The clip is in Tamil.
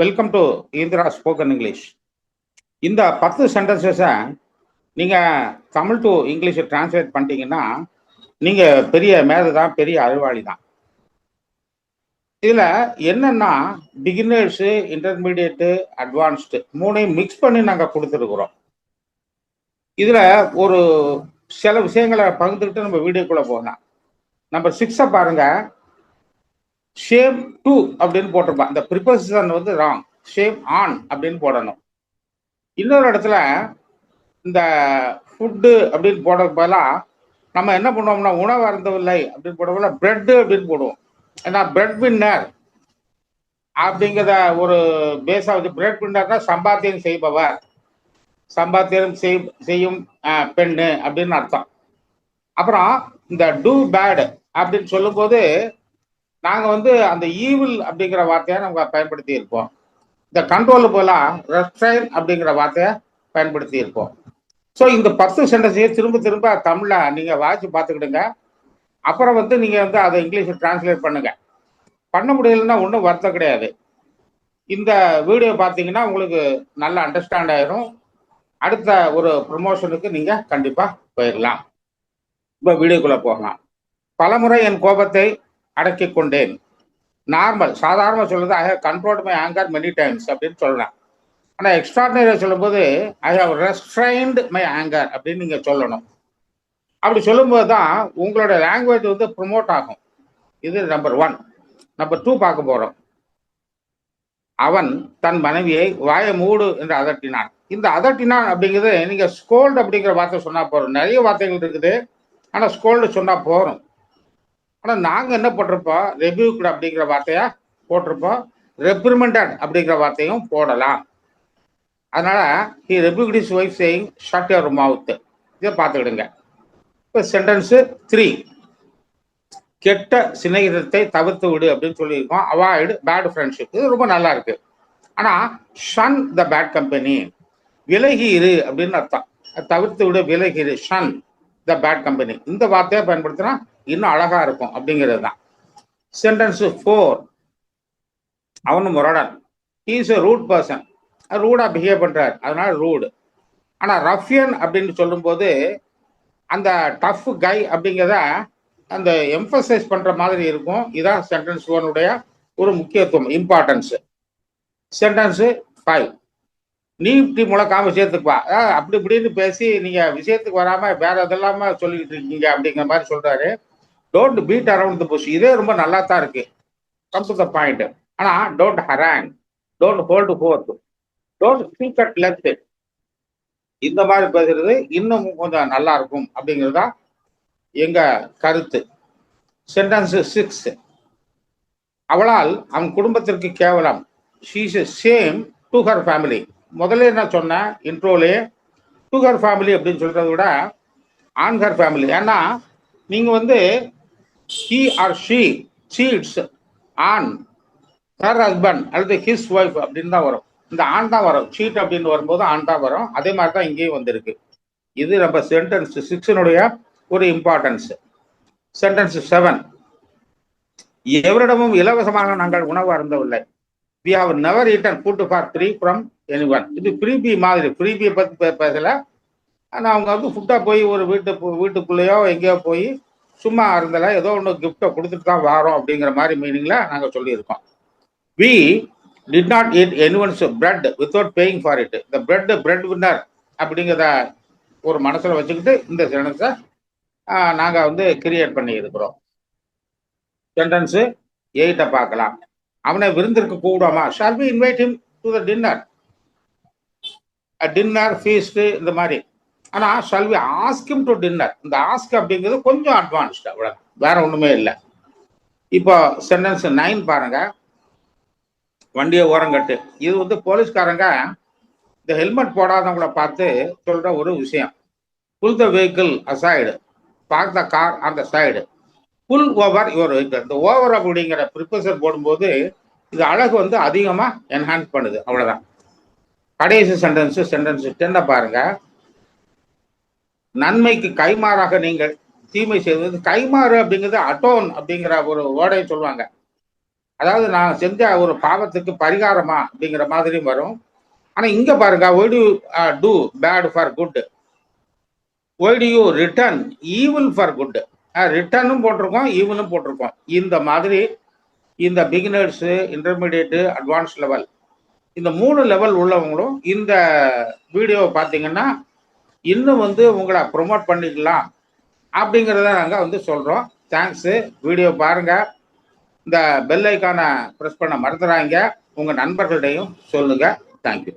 Welcome to Indira spoken English இந்த பத்து சென்டென்சஸை நீங்கள் தமிழ் டு இங்கிலீஷை டிரான்ஸ்லேட் பண்ணிட்டீங்கன்னா நீங்கள் பெரிய மேதை தான் பெரிய அறிவாளி தான் இதில் என்னென்னா பிகினர்ஸு இன்டர்மீடியட்டு அட்வான்ஸ்டு மூணையும் மிக்ஸ் பண்ணி நாங்கள் கொடுத்துருக்குறோம். இதில் ஒரு சில விஷயங்களை பகிர்ந்துக்கிட்டு நம்ம வீடியோக்குள்ளே போகலாம். நம்பர் சிக்ஸை பாருங்கள் ஷேம் டூ அப்படின்னு போட்டிருப்பான் இந்த ப்ரிப்போசிஷன் வந்து ராங் ஷேம் ஆன் அப்படின்னு போடணும். இன்னொரு இடத்துல இந்த ஃபுட்டு அப்படின்னு போடுற பதிலாக நம்ம என்ன பண்ணுவோம்னா உணவு அருந்தவில்லை அப்படின்னு போடுவோம்ல பிரெட்டு அப்படின்னு போடுவோம். ஏன்னா பிரெட் வின்னர் அப்படிங்கிறத ஒரு பேஸாக வச்சு பிரெட் வின்னர்னா சம்பாத்தியம் செய்பவர். சம்பாத்தியம் செய் செய்யும் பெண்ணு அப்படின்னு அர்த்தம். அப்புறம் இந்த டூ பேடு அப்படின்னு சொல்லும்போது நாங்க வந்து அந்த ஈவில் அப்படிங்கிற வார்த்தையை நம்ம பயன்படுத்தி இருப்போம். இந்த கண்ட்ரோல் போலாம் ரெஸ்ட்ரைன் அப்படிங்கிற வார்த்தையை பயன்படுத்தி இருப்போம். ஸோ இந்த பத்து சென்டென்ஸையும் திரும்ப திரும்ப தமிழ்ல நீங்க வாசிச்சு பார்த்துக்கிடுங்க. அப்புறம் வந்து நீங்க வந்து அதை இங்கிலீஷில் டிரான்ஸ்லேட் பண்ணுங்க. பண்ண முடியலன்னா ஒன்றும் வருத்தம் கிடையாது. இந்த வீடியோ பார்த்தீங்கன்னா உங்களுக்கு நல்ல அண்டர்ஸ்டாண்ட் ஆயிரும். அடுத்த ஒரு ப்ரொமோஷனுக்கு நீங்க கண்டிப்பா போயிடலாம் இப்போ வீடியோக்குள்ள போகலாம். பலமுறை என் கோபத்தை அடக்கி கொண்டேன். நார்மல் சாதாரண சொல்றது I have controlled my anger many times அப்படின்னு சொல்லலாம் ஆனால் எக்ஸ்ட்ராடினரி சொல்லும்போது I have restrained my anger அப்படின்னு நீங்கள் சொல்லணும். அப்படி சொல்லும்போது தான் உங்களோட லாங்குவேஜ் வந்து ப்ரொமோட் ஆகும். இது நம்பர் ஒன் நம்பர் டூ பார்க்க போகிறோம் அவன் தன் மனைவியை வாய மூடு என்று அதட்டினான். இந்த அதட்டினான் அப்படிங்கிறது நீங்கள் ஸ்கோல்டு அப்படிங்கிற வார்த்தை சொன்னால் போகிறோம் நிறைய வார்த்தைகள் இருக்குது. ஆனால் ஸ்கோல்டு சொன்னால் போகிறோம் ஆனா நாங்க என்ன போட்டிருப்போம்? ரெபியூக்டு அப்படிங்கிற வார்த்தையா போட்டிருப்போம். ரெப்ரிமெண்டட் அப்படிங்கிற வார்த்தையும் போடலாம். அதனால he rebuked his wife saying shut your mouth இதை பார்த்துக்கிடுங்க. இப்போ சென்டென்ஸு த்ரீ கெட்ட சிநேகிதத்தை தவிர்த்து விடு அப்படின்னு சொல்லியிருக்கோம். அவாய்டு பேட் ஃப்ரெண்ட்ஷிப் இது ரொம்ப நல்லா இருக்கு. ஆனா ஷன் த பேட் கம்பெனி விலகி இரு அப்படின்னு அர்த்தம். தவிர்த்து விடு விலகி இரு ஷன் த பேட் கம்பெனி இந்த வார்த்தையை பயன்படுத்தினா இன்னும் அழகா இருக்கும் அப்படிங்கிறது தான். சென்டென்ஸ் ஃபோர் அவனு முரடன். இஸ் எ ரூட் பர்சன் ரூடா பிஹேவ் பண்றாரு. அதனால ரூடு ஆனா ரஃபியன் அப்படின்னு சொல்லும்போது அந்த டஃப் கை அப்படிங்கிறத அந்த எம்பசைஸ் பண்ற மாதிரி இருக்கும். இதான் சென்டென்ஸ் ஒனுடைய ஒரு முக்கியத்துவம் இம்பார்ட்டன்ஸ் சென்டென்ஸ் ஃபைவ் நீ இப்படி முழக்காம விஷயத்துக்கு வா. அப்படி இப்படின்னு பேசி நீங்க விஷயத்துக்கு வராம வேற இதெல்லாம சொல்லிட்டு இருக்கீங்க அப்படிங்கிற மாதிரி சொல்றாரு. Don't beat around the bush இதே ரொம்ப நல்லா தான் இருக்கு. கம் டு த பாயிண்ட் ஆனா don't harangue don't hold forth don't speak at length இந்த மாதிரி பேசுறது இன்னும் கொஞ்சம் நல்லா இருக்கும் அப்படிங்கிறது தான் எங்க கருத்து. சென்டென்ஸ் சிக்ஸ் அவளால் அவன் குடும்பத்திற்கு கேவலம். She's shame to her family முதல்ல என்ன சொன்னேன் இன்ட்ரோலே டு ஹர் ஃபேமிலி அப்படின்னு சொல்றதை விட ஆன் ஹர் ஃபேமிலி ஏன்னா நீங்கள் வந்து he or she cheats on her husband அல்லது ஹிஸ் ஒய்ஃப் அப்படின்னு தான் வரும். இந்த ஆண் தான் வரும். சீட் அப்படின்னு வரும்போது ஆண் தான் வரும். அதே மாதிரி தான் இங்கேயும் வந்திருக்கு. இது நம்ம சென்டென்ஸ் சிக்ஸினுடைய ஒரு இம்பார்ட்டன்ஸ் சென்டென்ஸ் செவன் எவரிடமும் இலவசமாக நாங்கள் உணவு அருந்தவில்லை. We have never eaten food for free from any one இது ஃப்ரீபி மாதிரி. ஃப்ரீபியை பற்றி பேசலை. ஆனால் அவங்க வந்து ஃபுட்டாக போய் ஒரு வீட்டு வீட்டுக்குள்ளேயோ எங்கேயோ போய் சும்மா இருந்தல ஏதோ ஒன்று கிஃப்ட்டை கொடுத்துட்டு தான் வாரோம் அப்படிங்கிற மாதிரி மீனிங்ல நாங்கள் சொல்லியிருக்கோம். We did not eat anyone's bread without paying for it இந்த பிரெட் பிரெட் வின்னர் அப்படிங்கிறத ஒரு மனசில் வச்சுக்கிட்டு இந்த சென்டென்ஸை நாங்கள் வந்து கிரியேட் பண்ணி இருக்கிறோம் சென்டென்ஸு எயிட்டை பார்க்கலாம். அவனை விருந்திற்கு கூடாமா shall be invite him to the dinner dinner feast இந்த மாதிரி. ஆனா shall we ask him to dinner இந்த ஆஸ்க் அப்படிங்கிறது கொஞ்சம் அட்வான்ஸ்டு அவ்வளோ வேற ஒண்ணுமே இல்லை. இப்போ சென்டென்ஸ் நைன் பாருங்க. வண்டியை ஓரங்கட்டு இது வந்து போலீஸ்காரங்க இந்த ஹெல்மெட் போடாதவங்கள பார்த்து சொல்ற ஒரு விஷயம். Pull the vehicle aside park the car அந்த side pull over your vehicle இந்த ஓவர் அப்படிங்கிற ப்ரிப்பசர் போடும்போது இது அழகு வந்து அதிகமாக என்ஹான்ஸ் பண்ணுது. அவ்வளோதான் கடைசி சென்டென்ஸ் சென்டென்ஸ் டென்னை பாருங்க. நன்மைக்கு கைமாறாக நீங்கள் தீமை செய்வது. கைமாறு அப்படிங்கிறது அட்டோன் அப்படிங்கிற ஒரு வேர்டை சொல்லுவாங்க. அதாவது நான் செஞ்ச ஒரு பாவத்துக்கு பரிகாரமா அப்படிங்கிற மாதிரியும் வரும். ஆனா இங்க பாருங்க why to do bad for good why do you return evil for good ரிட்டர்னும் போட்டிருக்கோம் ஈவனும் போட்டிருக்கோம். இந்த மாதிரி இந்த பிகினர்ஸு இன்டர்மீடியட்டு அட்வான்ஸ் லெவல் இந்த மூணு லெவல் உள்ளவங்களும் இந்த வீடியோவை பார்த்தீங்கன்னா இன்னும் வந்து உங்களை ப்ரொமோட் பண்ணிக்கலாம் அப்படிங்கிறத நாங்கள் வந்து சொல்கிறோம் தேங்க்ஸு வீடியோ பாருங்கள் இந்த பெல் ஐக்கானை ப்ரெஸ் பண்ண மறந்துடாங்க உங்கள் நண்பர்களிடையும் சொல்லுங்கள் தேங்க்யூ